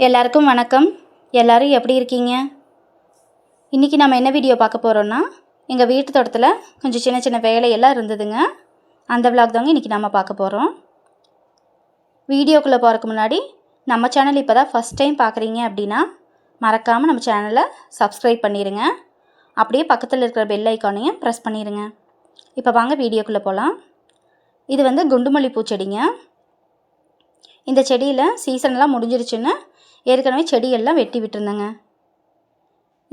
எல்லாருக்கும் வணக்கம். எல்லாரும் எப்படி இருக்கீங்க? இன்றைக்கி நம்ம என்ன வீடியோ பார்க்க போகிறோன்னா எங்கள் வீட்டு தோட்டத்தில் கொஞ்சம் சின்ன சின்ன வேலையெல்லாம் இருந்ததுங்க. அந்த விளாக் தாங்க இன்றைக்கி நம்ம பார்க்க போகிறோம் வீடியோக்குள்ளே போகிறதுக்கு முன்னாடி நம்ம சேனல் இப்போ தான் ஃபஸ்ட் டைம் பார்க்குறீங்க அப்படின்னா மறக்காமல் நம்ம சேனலை சப்ஸ்கிரைப் பண்ணிடுங்க அப்படியே பக்கத்தில் இருக்கிற பெல் ஐக்கானையும் ப்ரெஸ் பண்ணிடுங்க இப்போ வாங்க வீடியோக்குள்ளே போகலாம் இது வந்து குண்டுமல்லி பூச்செடிங்க இந்த செடியில் சீசன்லாம் முடிஞ்சிருச்சுன்னு ஏற்கனவே செடியெல்லாம் வெட்டி விட்டுருந்தேங்க.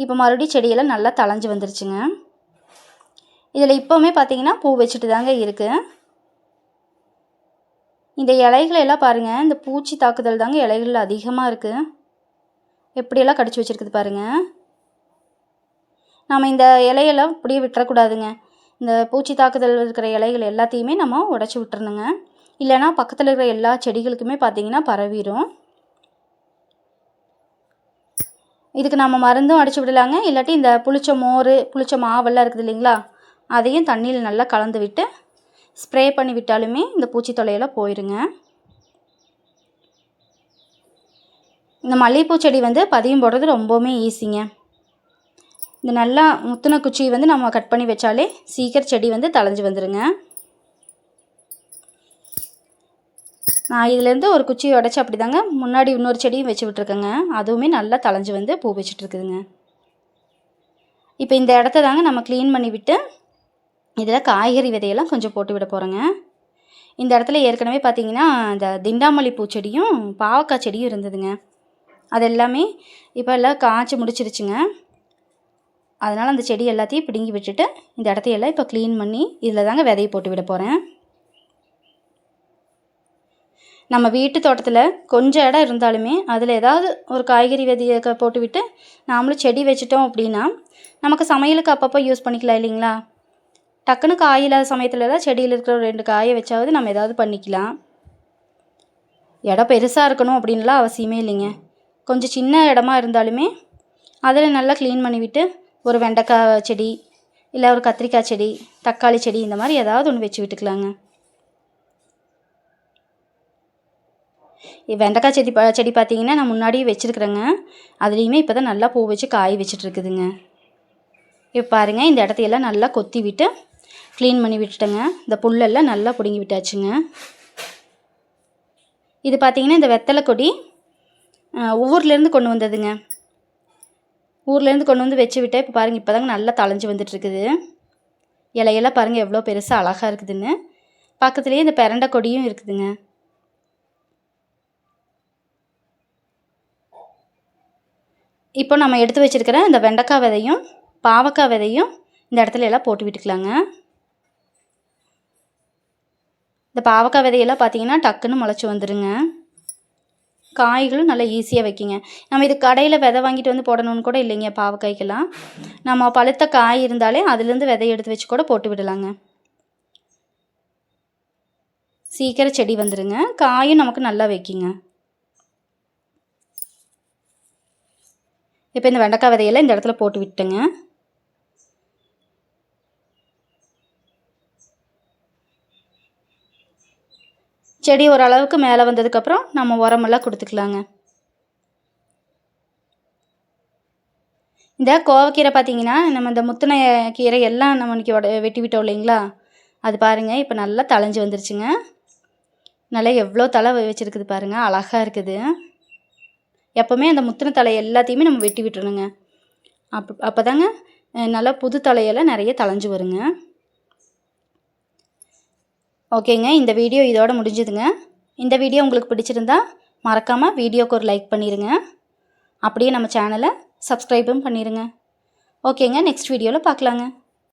இப்போ மறுபடியும் செடியெல்லாம் நல்லா தளைஞ்சு வந்துருச்சுங்க. இதில் இப்போவுமே பார்த்தீங்கன்னா பூ வச்சுட்டு தாங்க இருக்குது இந்த இலைகளை எல்லாம் பாருங்கள் இந்த பூச்சி தாக்குதல் தாங்க இலைகளில் அதிகமாக இருக்குது எப்படியெல்லாம் கடிச்சு வச்சுருக்குது பாருங்கள் நம்ம இந்த இலையெல்லாம் இப்படியே விட்டுறக்கூடாதுங்க. இந்த பூச்சி தாக்குதல் இருக்கிற இலைகள் எல்லாத்தையுமே நம்ம உடச்சி விட்டுறணுங்க. இல்லைன்னா பக்கத்தில் இருக்கிற எல்லா செடிகளுக்குமே பார்த்தீங்கன்னா பரவிடும் இதுக்கு நம்ம மருந்தும் அடித்து விடலாங்க. இல்லாட்டி இந்த புளிச்ச மோர் புளிச்ச மாவெல்லாம் இருக்குது இல்லைங்களா? அதையும் தண்ணியில் நல்லா கலந்து விட்டு ஸ்ப்ரே பண்ணி விட்டாலுமே இந்த பூச்சி தொல்லையெல்லாம் போயிருங்க. இந்த மல்லிகைப்பூ செடி வந்து பதியம் போடுறது ரொம்பவுமே ஈஸிங்க இந்த நல்லா முத்துன குச்சி வந்து நம்ம கட் பண்ணி வச்சாலே சீக்கிரம் செடி வந்து தளைஞ்சு வந்துடுங்க நான் இதுலேருந்து ஒரு குச்சியை உடச்சி அப்படி தாங்க முன்னாடி இன்னொரு செடியும் வச்சு விட்ருக்கேங்க அதுவுமே நல்லா தளைஞ்சு வந்து பூ வச்சுட்ருக்குதுங்க இப்போ இந்த இடத்த தாங்க நம்ம க்ளீன் பண்ணி விட்டு இதில் காய்கறி விதையெல்லாம் கொஞ்சம் போட்டு விட போகிறேங்க இந்த இடத்துல ஏற்கனவே பார்த்தீங்கன்னா இந்த திண்டாமல்லி பூச்செடியும் பாவக்காய் செடியும் இருந்ததுங்க. அது எல்லாமே இப்போ எல்லாம் காய்ச்சி முடிச்சிருச்சுங்க. அதனால் அந்த செடி எல்லாத்தையும் பிடுங்கி விட்டுட்டு இந்த இடத்தையெல்லாம் இப்போ க்ளீன் பண்ணி இதில் தாங்க விதையை போட்டு விட போகிறேன் நம்ம வீட்டு தோட்டத்தில் கொஞ்சம் இடம் இருந்தாலுமே அதில் ஏதாவது ஒரு காய்கறி விதையை போட்டுவிட்டு நாமளும் செடி வச்சிட்டோம் அப்படின்னா நமக்கு சமையலுக்கு அப்பப்போ யூஸ் பண்ணிக்கலாம் இல்லைங்களா? டக்குன்னு காய் இல்லாத சமயத்தில் தான் செடியில் இருக்கிற ஒரு ரெண்டு காயை வச்சாவது நம்ம ஏதாவது பண்ணிக்கலாம். இடம் பெருசாக இருக்கணும் அப்படின்லாம் அவசியமே இல்லைங்க. கொஞ்சம் சின்ன இடமா இருந்தாலுமே அதில் நல்லா க்ளீன் பண்ணிவிட்டு ஒரு வெண்டைக்காய் செடி இல்லை ஒரு கத்திரிக்காய் செடி தக்காளி செடி இந்த மாதிரி ஏதாவது ஒன்று வச்சு விட்டுக்கலாங்க. வெண்டைக்காய் செடி செடி பார்த்தீங்கன்னா நான் முன்னாடியே வச்சுருக்குறேங்க. அதுலேயுமே இப்போ தான் நல்லா பூ வச்சு காய் வச்சிட்ருக்குதுங்க இப்போ பாருங்கள் இந்த இடத்தையெல்லாம் நல்லா கொத்தி விட்டு க்ளீன் பண்ணி விட்டுட்டேங்க. இந்த புல்லெல்லாம் நல்லா பிடுங்கி விட்டாச்சுங்க. இது பார்த்தீங்கன்னா இந்த வெத்தலை கொடி ஊர்லேருந்து கொண்டு வந்ததுங்க. ஊர்லேருந்து கொண்டு வந்து வச்சு விட்டேன். இப்போ பாருங்கள் இப்போ தாங்க நல்லா தளைஞ்சு வந்துட்டுருக்குது. இலையெல்லாம் பாருங்கள் எவ்வளோ பெருசாக அழகாக இருக்குதுன்னு. பக்கத்துலேயே இந்த பெரண்டை கொடியும் இருக்குதுங்க. இப்போ நம்ம எடுத்து வச்சுருக்கிற இந்த வெண்டைக்காய் விதையும் பாவக்காய் விதையும் இந்த இடத்துல எல்லாம் போட்டு விட்டுக்கலாங்க. இந்த பாவக்காய் விதையெல்லாம் பார்த்தீங்கன்னா டக்குன்னு முளைச்சி வந்துடுங்க காய்களும் நல்லா ஈஸியாக வைக்கிங்க. நம்ம இது கடையில் விதை வாங்கிட்டு வந்து போடணும்னு கூட இல்லைங்க பாவக்காய்க்கெல்லாம். நம்ம பழுத்த காய் இருந்தாலே அதுலேருந்து விதை எடுத்து வச்சு கூட போட்டு விடலாங்க. சீக்கிரம் செடி வந்துடுங்க காயும் நமக்கு நல்லா வைக்கிங்க. இப்போ இந்த வெண்டைக்காய் விதையெல்லாம் இந்த இடத்துல போட்டு விட்டுங்க. செடி ஓரளவுக்கு மேலே வந்ததுக்கப்புறம் நம்ம உரமெல்லாம் கொடுத்துக்கலாங்க. இந்த கோவக்கீரை பார்த்தீங்கன்னா நம்ம இந்த முத்தின கீரை எல்லாம் நம்ம இன்றைக்கி உட வெட்டி விட்டோம் இல்லைங்களா? அது பாருங்கள் இப்போ நல்லா தளைஞ்சு வந்துருச்சுங்க. நல்லா எவ்வளோ தலை வச்சுருக்குது பாருங்கள் அழகாக இருக்குது. எப்போவுமே அந்த முத்தின தலை எல்லாத்தையுமே நம்ம வெட்டி விட்டுருணுங்க அப் அப்போ தாங்க நல்லா புது தலையெல்லாம் நிறைய தளைஞ்சு வருங்க. ஓகேங்க இந்த வீடியோ இதோட முடிஞ்சுதுங்க. இந்த வீடியோ உங்களுக்கு பிடிச்சிருந்தா மறக்காமல் வீடியோக்கு ஒரு லைக் பண்ணிடுங்க அப்படியே நம்ம சேனலை சப்ஸ்கிரைபும் பண்ணிடுங்க ஓகேங்க நெக்ஸ்ட் வீடியோவில் பார்க்கலாங்க.